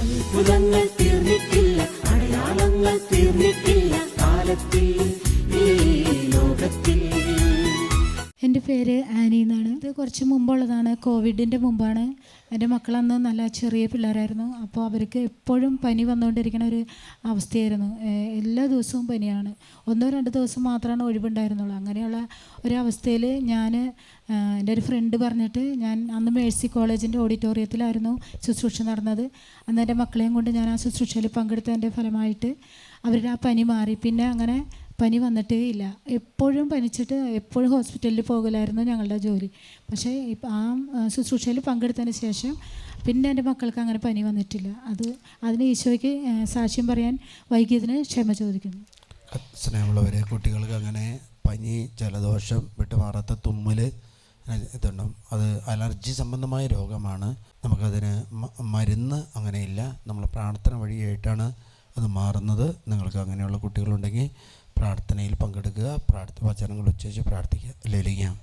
അത്ഭുതങ്ങൾ തീർന്നിട്ടില്ല അടയാളങ്ങൾ തീർന്നിട്ടില്ല. കാലത്തിൽ ഈ ലോകത്തിൽ പേര് ആനി എന്നാണ്. ഇത് കുറച്ച് മുമ്പുള്ളതാണ്. കോവിഡിന്റെ മുമ്പാണ്. എന്റെ മക്കളന്ന് നല്ല ചെറിയ പിള്ളേരായിരുന്നു. അപ്പോൾ അവർക്ക് എപ്പോഴും പനി വന്നുകൊണ്ടിരിക്കുന്ന ഒരു അവസ്ഥയായിരുന്നു. എല്ലാ ദിവസവും പനിയാണ്. ഒന്നോ രണ്ടോ ദിവസം മാത്രമാണ് ഒഴിവുണ്ടായിരുന്നുള്ളൂ. അങ്ങനെയുള്ള ഒരു അവസ്ഥയിൽ ഞാൻ എന്റെ ഒരു ഫ്രണ്ട് പറഞ്ഞിട്ട് ഞാൻ അന്ന് മേഴ്സി കോളേജിന്റെ ഓഡിറ്റോറിയത്തിലായിരുന്നു ശുശ്രൂഷ നടന്നത്. അന്ന് എന്റെ മക്കളെയും കൊണ്ട് ഞാൻ ആ ശുശ്രൂഷയിൽ പങ്കെടുത്തതിന്റെ ഫലമായിട്ട് അവരുടെ ആ പനി മാറി. പിന്നെ അങ്ങനെ പനി വന്നിട്ടേ ഇല്ല. എപ്പോഴും പനിച്ചിട്ട് എപ്പോഴും ഹോസ്പിറ്റലിൽ പോകലായിരുന്നു ഞങ്ങളുടെ ജോലി. പക്ഷേ ആ ശുശ്രൂഷയിൽ പങ്കെടുത്തതിന് ശേഷം പിന്നെ എന്റെ മക്കൾക്ക് അങ്ങനെ പനി വന്നിട്ടില്ല. അത് അതിന് ഈശോയ്ക്ക് സാക്ഷ്യം പറയാൻ വൈകിയതിന് ക്ഷമ ചോദിക്കുന്നു. സ്നേഹമുള്ളവരെ കുട്ടികൾക്ക് അങ്ങനെ പനി ജലദോഷം വിട്ടുമാറാത്ത തുമ്മൽ ഇതുണ്ടാവും അത് അലർജി സംബന്ധമായ രോഗമാണ്. നമുക്കതിന് മരുന്ന് അങ്ങനെയില്ല. നമ്മൾ പ്രാർത്ഥന വഴിയായിട്ടാണ് അത് മാറുന്നത്. നിങ്ങൾക്ക് അങ്ങനെയുള്ള കുട്ടികളുണ്ടെങ്കിൽ പ്രാർത്ഥനയിൽ പങ്കെടുക്കുക. പ്രാർത്ഥ വചനങ്ങൾ ഉച്ചയിച്ച് പ്രാർത്ഥിക്കുക. ലലിക്കാം